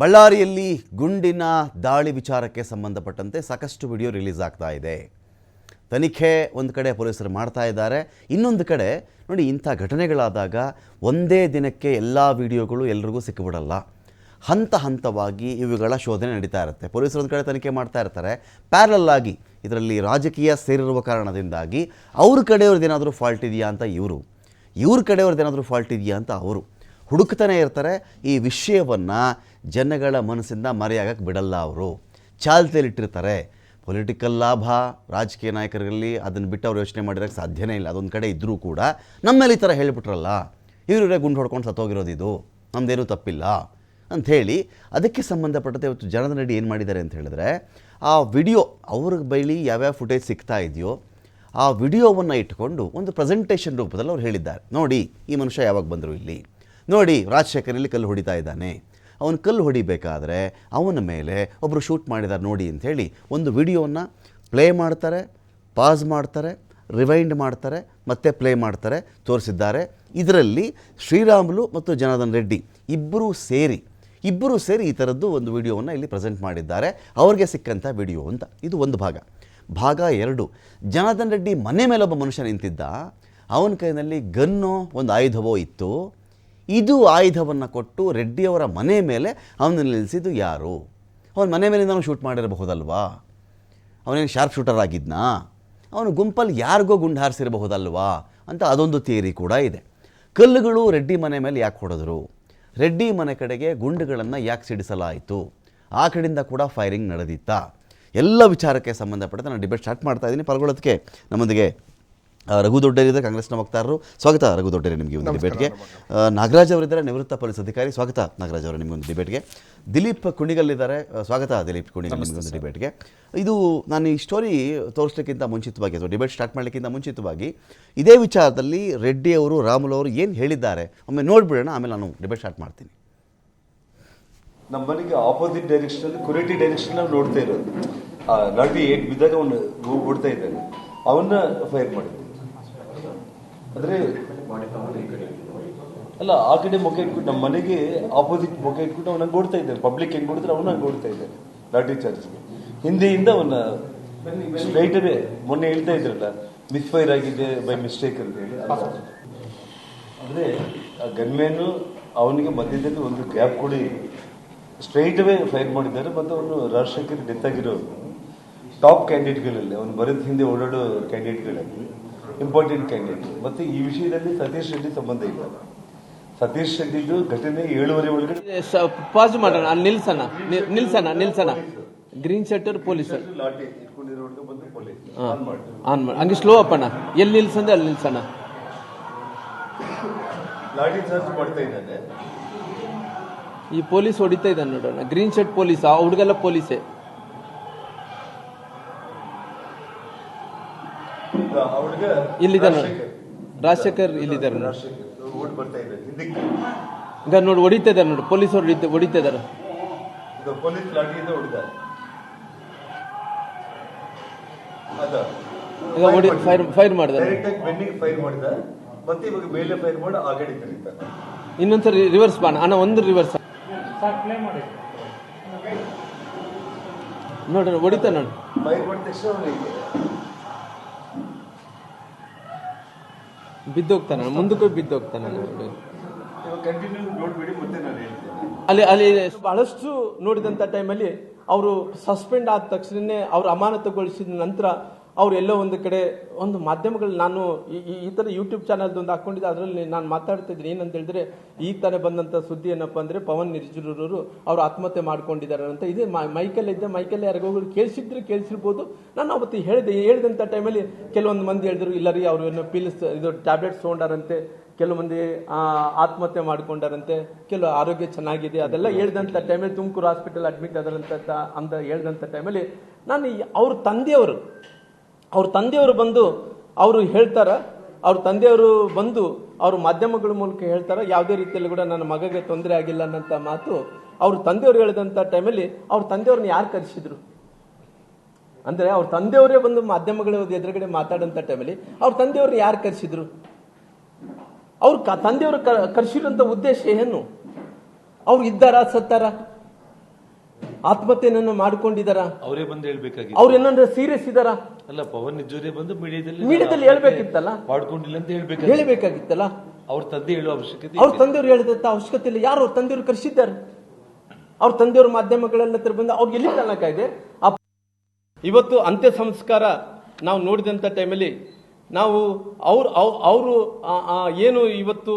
ಬಳ್ಳಾರಿಯಲ್ಲಿ ಗುಂಡಿನ ದಾಳಿ ವಿಚಾರಕ್ಕೆ ಸಂಬಂಧಪಟ್ಟಂತೆ ಸಾಕಷ್ಟು ವಿಡಿಯೋ ರಿಲೀಸ್ ಆಗ್ತಾ ಇದೆ. ತನಿಖೆ ಒಂದು ಕಡೆ ಪೊಲೀಸರು ಮಾಡ್ತಾ ಇದ್ದಾರೆ. ಇನ್ನೊಂದು ಕಡೆ ನೋಡಿ, ಇಂಥ ಘಟನೆಗಳಾದಾಗ ಒಂದೇ ದಿನಕ್ಕೆ ಎಲ್ಲ ವಿಡಿಯೋಗಳು ಎಲ್ರಿಗೂ ಸಿಕ್ಕಿಬಿಡಲ್ಲ ಹಂತ ಹಂತವಾಗಿ ಇವುಗಳ ಶೋಧನೆ ನಡೀತಾ ಇರುತ್ತೆ. ಪೊಲೀಸರು ಒಂದು ಕಡೆ ತನಿಖೆ ಮಾಡ್ತಾ ಇರ್ತಾರೆ. ಪ್ಯಾರಲ್ ಆಗಿ ಇದರಲ್ಲಿ ರಾಜಕೀಯ ಸೇರಿರುವ ಕಾರಣದಿಂದಾಗಿ ಅವ್ರ ಕಡೆಯವ್ರದ್ದೇನಾದರೂ ಫಾಲ್ಟ್ ಇದೆಯಾ ಅಂತ ಇವರು. ಇವ್ರ ಕಡೆಯವ್ರದ್ದೇನಾದರೂ ಫಾಲ್ಟ್ ಇದೆಯಾ ಅಂತ ಅವರು. ಹುಡುಕ್ತಾನೆ ಇರ್ತಾರೆ, ಈ ವಿಷಯವನ್ನು ಜನಗಳ ಮನಸ್ಸಿಂದ ಮರೆಯಾಗಕ್ಕೆ ಬಿಡಲ್ಲ ಅವರು. ಚಾಲ್ತಿಯಲ್ಲಿಟ್ಟಿರ್ತಾರೆ ಪೊಲಿಟಿಕಲ್ ಲಾಭ, ರಾಜಕೀಯ ನಾಯಕರಲ್ಲಿ ಅದನ್ನು ಬಿಟ್ಟು ಅವ್ರು ಯೋಚನೆ ಮಾಡಿರೋಕ್ಕೆ ಸಾಧ್ಯನೇ ಇಲ್ಲ. ಅದೊಂದು ಕಡೆ ಇದ್ದರೂ ಕೂಡ ನಮ್ಮಲ್ಲಿ ಈ ಥರ ಹೇಳಿಬಿಟ್ರಲ್ಲ. ಇವರೇ ಗುಂಡು ಹೊಡ್ಕೊಂಡು ಸತ್ತೋಗಿರೋದು ಇದು. ನಮ್ಮದೇನೂ ತಪ್ಪಿಲ್ಲ ಅಂಥೇಳಿ ಅದಕ್ಕೆ ಸಂಬಂಧಪಟ್ಟಂತೆ ಇವತ್ತು ಜನದ ನಡಿ ಏನು ಮಾಡಿದ್ದಾರೆ ಅಂತ ಹೇಳಿದ್ರೆ, ಆ ವಿಡಿಯೋ ಅವ್ರ ಬೈಲಿ ಯಾವ್ಯಾವ ಫುಟೇಜ್ ಸಿಗ್ತಾ ಇದೆಯೋ, ಆ ವಿಡಿಯೋವನ್ನು ಇಟ್ಕೊಂಡು ಒಂದು ಪ್ರೆಸೆಂಟೇಷನ್ ರೂಪದಲ್ಲಿ ಅವ್ರು ಹೇಳಿದ್ದಾರೆ. ನೋಡಿ, ಈ ಮನುಷ್ಯ ಯಾವಾಗ ಬಂದರು ಇಲ್ಲಿ. ನೋಡಿ, ರಾಜಶೇಖರ್ ಇಲ್ಲಿ ಕಲ್ಲು ಹೊಡಿತಾ ಇದ್ದಾನೆ? ಅವನು ಕಲ್ಲು ಹೊಡಿಬೇಕಾದ್ರೆ ಅವನ ಮೇಲೆ ಒಬ್ಬರು ಶೂಟ್ ಮಾಡಿದ್ದಾರೆ ನೋಡಿ ಅಂಥೇಳಿ ಒಂದು ವಿಡಿಯೋವನ್ನು ಪ್ಲೇ ಮಾಡ್ತಾರೆ, ಪಾಸ್ ಮಾಡ್ತಾರೆ, ರಿವೈಂಡ್ ಮಾಡ್ತಾರೆ, ಮತ್ತೆ ಪ್ಲೇ ಮಾಡ್ತಾರೆ, ತೋರಿಸಿದ್ದಾರೆ. ಇದರಲ್ಲಿ ಶ್ರೀರಾಮುಲು ಮತ್ತು ಜನಾರ್ದನ್ ರೆಡ್ಡಿ ಇಬ್ಬರೂ ಸೇರಿ ಇಬ್ಬರೂ ಸೇರಿ ಈ ಥರದ್ದು ಒಂದು ವಿಡಿಯೋವನ್ನು ಇಲ್ಲಿ ಪ್ರೆಸೆಂಟ್ ಮಾಡಿದ್ದಾರೆ. ಅವ್ರಿಗೆ ಸಿಕ್ಕಂಥ ವಿಡಿಯೋ ಅಂತ. ಇದು ಒಂದು ಭಾಗ. ಭಾಗ ಎರಡು. ಜನಾರ್ದನ್ ರೆಡ್ಡಿ ಮನೆ ಮೇಲೆ ಒಬ್ಬ ಮನುಷ್ಯ ನಿಂತಿದ್ದ. ಅವನ ಕೈನಲ್ಲಿ ಗನ್ನೋ ಒಂದು ಆಯುಧವೋ ಇತ್ತು. ಇದು ಆಯುಧವನ್ನು ಕೊಟ್ಟು ರೆಡ್ಡಿಯವರ ಮನೆ ಮೇಲೆ ಅವನನ್ನು ನಿಲ್ಲಿಸಿದ್ದು ಯಾರು? ಅವನ ಮನೆ ಮೇಲಿಂದ ಅವನು ಶೂಟ್ ಮಾಡಿರಬಹುದಲ್ವಾ? ಅವನೇನು ಶಾರ್ಪ್ ಶೂಟರ್ ಆಗಿದ್ನಾ? ಅವನು ಗುಂಪಲ್ಲಿ ಯಾರಿಗೋ ಗುಂಡು ಹಾರಿಸಿರಬಹುದಲ್ವಾ? ಅಂತ ಅದೊಂದು ಥಿಯರಿ ಕೂಡ ಇದೆ. ಕಲ್ಲುಗಳು ರೆಡ್ಡಿ ಮನೆ ಮೇಲೆ ಯಾಕೆ ಹೊಡೆದ್ರು? ರೆಡ್ಡಿ ಮನೆ ಕಡೆಗೆ ಗುಂಡುಗಳನ್ನು ಯಾಕೆ ಸಿಡಿಸಲಾಯಿತು? ಆ ಕಡೆಯಿಂದ ಕೂಡ ಫೈರಿಂಗ್ ನಡೆದಿತ್ತಾ? ಎಲ್ಲ ವಿಚಾರಕ್ಕೆ ಸಂಬಂಧಪಟ್ಟಂತೆ ನಾನು ಡಿಬೇಟ್ ಸ್ಟಾರ್ಟ್ ಮಾಡ್ತಾ ಇದ್ದೀನಿ. ಪಾಲ್ಗೊಳ್ಳೋದಕ್ಕೆ ನಮ್ಮೊಂದಿಗೆ ರಘು ದೊಡ್ಡರಿದ್ದಾರೆ ಕಾಂಗ್ರೆಸ್ನ ವಕ್ತಾರರು. ಸ್ವಾಗತ ರಘು ದೊಡ್ಡರಿ ನಿಮಗೆ ಒಂದು ಡಿಬೇಟ್ಗೆ ನಾಗರಾಜ್ ಅವರಿದ್ದಾರೆ ನಿವೃತ್ತ ಪೊಲೀಸ್ ಅಧಿಕಾರಿ. ಸ್ವಾಗತ ನಾಗರಾಜ್ ಅವರು ನಿಮಗೊಂದು ಡಿಬೇಟ್ಗೆ ದಿಲೀಪ್ ಕುಣಿಗಲ್ ಇದ್ದಾರೆ ಸ್ವಾಗತ ದಿಲೀಪ್ ಕುಣಿಗಲ್ ಒಂದು ಡಿಬೇಟ್ಗೆ ಇದು ನಾನು ಈ ಸ್ಟೋರಿ ತೋರಿಸ್ಲಿಕ್ಕಿಂತ ಮುಂಚಿತವಾಗಿ ಅಥವಾ ಡಿಬೇಟ್ ಸ್ಟಾರ್ಟ್ ಮಾಡಲಿಕ್ಕಿಂತ ಮುಂಚಿತವಾಗಿ ಇದೇ ವಿಚಾರದಲ್ಲಿ ರೆಡ್ಡಿ ಅವರು ರಾಮುಲು ಅವರು ಏನು ಹೇಳಿದ್ದಾರೆ? ಒಮ್ಮೆ ನೋಡಿಬಿಡೋಣ ಆಮೇಲೆ ನಾನು ಡಿಬೇಟ್ ಸ್ಟಾರ್ಟ್ ಮಾಡ್ತೀನಿ. ನಮ್ಮ ಮನೆಗೆ ಆಪೋಸಿಟ್ ಡೈರೆಕ್ಷನ್ ಅಲ್ಲಿ ಕುರೇಟಿ ಡೈರೆಕ್ಷನ್ ನಾವು ನೋಡ್ತಾ ಇರೋದು. ಆ ಲಾಠಿ ಏಟ್ ಬಿದ್ದಾಗ ಅವನು ಓಡ್ತಾ ಇದ್ದಾನೆ. ಅವನ್ನ ಫೈರ್ ಮಾಡಿದ್ವಿ ಅಂದ್ರೆ ಅಲ್ಲ, ಆ ಕಡೆ ಮೊಕೆ ಇಟ್ಬಿಟ್ಟು ನಮ್ಮ ಮನೆಗೆ ಆಪೋಸಿಟ್ ಮೊಗೆ ಇಟ್ಬಿಟ್ಟು ಅವನ ಓಡ್ತಾ ಇದ್ದಾನೆ ಪಬ್ಲಿಕ್ ಹೆಂಗ್ ಓಡಿದ್ರೆ ಅವನ ಓಡ್ತಾ ಇದ್ದಾನೆ ಲಾಟ್ರಿ ಚಾರ್ಜ್ಗೆ ಹಿಂದೆಯಿಂದ ಅವನ ಸ್ಟ್ರೈಟರೇ ಮೊನ್ನೆ ಹೇಳ್ತಾ ಇದ್ರಲ್ಲ ಮಿಸ್ಫೈರ್ ಆಗಿದೆ ಬೈ ಮಿಸ್ಟೇಕ್ ಅಂತ ಹೇಳಿ. ಅಂದ್ರೆ ಆ ಗನ್ಮೇನು ಅವನಿಗೆ ಮಧ್ಯದಲ್ಲಿ ಒಂದು ಗ್ಯಾಪ್ ಕೊಡಿ ಸ್ಟ್ರೈಟ್ ಅವೇ ಫೈರ್ ಮಾಡಿದ್ದಾರೆ ಮತ್ತು ಅವನು ರಾಜಶೇಖರ್ ಡೆತ್ ಆಗಿರೋ ಟಾಪ್ ಕ್ಯಾಂಡಿಡೇಟ್ಗಳಲ್ಲಿ ಅವನು ಬರೋದ್ ಹಿಂದೆ ಓಡಾಡೋ ಕ್ಯಾಂಡಿಡೇಟ್ಗಳಲ್ಲಿ ಇಂಪಾರ್ಟೆಂಟ್ ಕ್ಯಾಂಡಿಡೇಟ್ ಮತ್ತೆ ಈ ವಿಷಯದಲ್ಲಿ ಸತೀಶ್ ರೆಡ್ಡಿ ಸಂಬಂಧ ಇಲ್ಲ. ಸತೀಶ್ ರೆಡ್ಡಿದು ಘಟನೆ ಏಳುವರೆ ಒಳಗಡೆ ಪಾಸ್ ಮಾಡೋಣ. ಅಲ್ಲಿ ನಿಲ್ಸಣ. ನಿಲ್ಸೋಣ ನಿಲ್ಸಣ. ಗ್ರೀನ್ ಶರ್ಟರ್ ಬಂದು ಪೊಲೀಸ್ ಆನ್ ಮಾಡಿ ಹಂಗೆ ಸ್ಲೋ ಅಪ್ಪಣ್ಣ ಎಲ್ಲಿ ನಿಲ್ಸಂದ್ರೆ ಅಲ್ಲಿ ನಿಲ್ಸಣ. ಲಾಟಿ ಚಾರ್ಜ್ ಮಾಡ್ತಾ ಇದ್ದಾನೆ. ಈ ಪೊಲೀಸ್ ಹೊಡಿತಾ ಇದ್ದಾನೆ ನೋಡೋಣ ಗ್ರೀನ್ ಶರ್ಟ್ ಪೊಲೀಸ್ ಆ ಹುಡುಗೆಲ್ಲ ಪೊಲೀಸೇ ಇಲ್ಲಿದ್ದಾನೆ ರಾಜಶೇಖರ್. ಇಲ್ಲಿದ್ದಾರೆ ಈಗ ನೋಡಿ, ಹೊಡಿತಾ ಇದ್ದಾರೆ ನೋಡಿ ಪೊಲೀಸ್ ಹೊಡಿತಾ ಹೊಡಿತಾ ಇದ್ದಾರೆ. ಈಗ ಹೊಡಿ ಫೈರ್ ಫೈರ್ ಬೆನ್ನಿಗೆ ಫೈರ್ ಮಾಡಿದ ಮೇಲೆ ಫೈರ್ ಮಾಡಿ ಆ ಕಡೆ ಕರೀತಾನೆ ಇನ್ನೊಂದ್ಸರಿ ರಿವರ್ಸ್ ಬಾಣ ಅಣ್ಣ ಒಂದು ರಿವರ್ಸ್ ಹೊಡಿತಾ ನೋಡಿ ಫೈರ್ ಬಿದ್ದೋಗ್ತಾನೆ ಮುಂದಕ್ಕೆ ಬಿದ್ದೋಗ್ತಾನೆ ಅಲ್ಲಿ. ಅಲ್ಲಿ ಬಹಳಷ್ಟು ನೋಡಿದಂತ ಟೈಮಲ್ಲಿ ಅವರು ಸಸ್ಪೆಂಡ್ ಆದ ತಕ್ಷಣನೇ ಅವರು ಅಮಾನತುಗೊಳಿಸಿದ ನಂತರ ಅವ್ರು ಎಲ್ಲೋ ಒಂದು ಕಡೆ ಒಂದು ಮಾಧ್ಯಮಗಳು ನಾನು ಈ- ಥರ ಈ ಯೂಟ್ಯೂಬ್ ಚಾನಲ್ದೊಂದು ಒಂದು ಹಾಕೊಂಡಿದ್ದೆ, ಅದರಲ್ಲಿ ನಾನು ಮಾತಾಡ್ತಿದ್ದೀನಿ ಏನಂತ ಹೇಳಿದ್ರೆ ಈಗ ತಾನೇ ಬಂದಂಥ ಸುದ್ದಿ ಏನಪ್ಪ ಅಂದರೆ ಪವನ್ ನಿರ್ಜುರವರು ಅವರು ಆತ್ಮಹತ್ಯೆ ಮಾಡ್ಕೊಂಡಿದ್ದಾರೆ ಅಂತ. ಇದೇ ಮೈಕಲ್ ಇದ್ದೆ ಮೈಕಲ್ ಯಾರಿಗೋ ಕೇಳಿಸಿದ್ರೆ ಕೇಳಿಸಿರ್ಬೋದು. ನಾನು ಅವತ್ತು ಹೇಳಿದೆ ಹೇಳಿದಂಥ ಟೈಮಲ್ಲಿ ಕೆಲವೊಂದು ಮಂದಿ ಹೇಳಿದ್ರು, ಇಲ್ಲ ರೀ ಅವರು ಏನೋ ಪಿಲ್ಸ್ ಇದು ಟ್ಯಾಬ್ಲೆಟ್ಸ್ ತೊಗೊಂಡಾರಂತೆ. ಕೆಲವು ಮಂದಿ ಆತ್ಮಹತ್ಯೆ ಮಾಡ್ಕೊಂಡಾರಂತೆ. ಕೆಲವು ಆರೋಗ್ಯ ಚೆನ್ನಾಗಿದೆ. ಅದೆಲ್ಲ ಹೇಳ್ದಂಥ ಟೈಮಲ್ಲಿ ತುಮಕೂರು ಹಾಸ್ಪಿಟಲ್ ಅಡ್ಮಿಟ್ ಆದರಂತ ಅಂತ ಹೇಳ್ದಂಥ ಟೈಮಲ್ಲಿ ನಾನು ಈ- ಅವ್ರ ತಂದೆಯವರು ಅವ್ರ ತಂದೆಯವರು ಬಂದು ಅವರು ಹೇಳ್ತಾರ, ಅವ್ರ ತಂದೆಯವರು ಬಂದು ಅವ್ರ ಮಾಧ್ಯಮಗಳ ಮೂಲಕ ಹೇಳ್ತಾರ, ಯಾವುದೇ ರೀತಿಯಲ್ಲಿ ಕೂಡ ನನ್ನ ಮಗಗೆ ತೊಂದರೆ ಆಗಿಲ್ಲ ಅನ್ನಂತ ಮಾತು ಅವ್ರ ತಂದೆಯವರು ಹೇಳಿದಂಥ ಟೈಮಲ್ಲಿ ಅವ್ರ ತಂದೆಯವ್ರನ್ನ ಯಾರು ಕರೆಸಿದ್ರು? ಅಂದರೆ ಅವ್ರ ತಂದೆಯವರೇ ಬಂದು ಮಾಧ್ಯಮಗಳ ಎದುರುಗಡೆ ಮಾತಾಡೋಂಥ ಟೈಮಲ್ಲಿ ಅವ್ರ ತಂದೆಯವ್ರನ್ನ ಯಾರು ಕರೆಸಿದ್ರು? ಅವ್ರ ತಂದೆಯವರು ಕರೆಸಿರುವಂಥ ಉದ್ದೇಶ ಏನು? ಅವ್ರು ಇದ್ದಾರಾ ಸತ್ತಾರ? ಆತ್ಮಹತ್ಯೆಯನ್ನು ಮಾಡ್ಕೊಂಡಿದಾರ ಅವರೇ ಬಂದು ಹೇಳ್ಬೇಕಾಗಿ ಅವ್ರು ಏನಂದ್ರೆ ಸೀರಿಯಸ್ ಇದಾರ ಅಲ್ಲ ಪವನ್ ನಿಜೂರೇ ಬಂದು ಮೀಡಿಯಾದಲ್ಲಿ ಮೀಡಿಯಾದಲ್ಲಿ ಹೇಳ್ಬೇಕಿತ್ತಲ್ಲ? ಮಾಡ್ಕೊಂಡಿಲ್ಲ ಅಂತ ಹೇಳ್ಬೇಕು ಹೇಳ್ಬೇಕಾಗಿತ್ತಲ್ಲ? ಅವ್ರ ತಂದೆ ಹೇಳುವ ಅವಶ್ಯಕತೆ ಅವ್ರ ತಂದೆಯವ್ರು ಹೇಳಿದಂತ ಅವಶ್ಯಕತೆ ಇಲ್ಲ. ಯಾರು? ಅವ್ರ ತಂದೆಯವ್ರು ಕರೆಸಿದ್ದಾರೆ. ಅವ್ರ ತಂದೆಯವ್ರ ಮಾಧ್ಯಮಗಳೆಲ್ಲ ಹತ್ರ ಬಂದು ಅವ್ರಿಗೆ ಎಲ್ಲಿ ತನಕ ಇದೆ ಇವತ್ತು ಅಂತ್ಯ ಸಂಸ್ಕಾರ ನಾವು ನೋಡಿದಂಥ ಟೈಮಲ್ಲಿ ನಾವು ಅವ್ರು ಅವರು ಏನು ಇವತ್ತು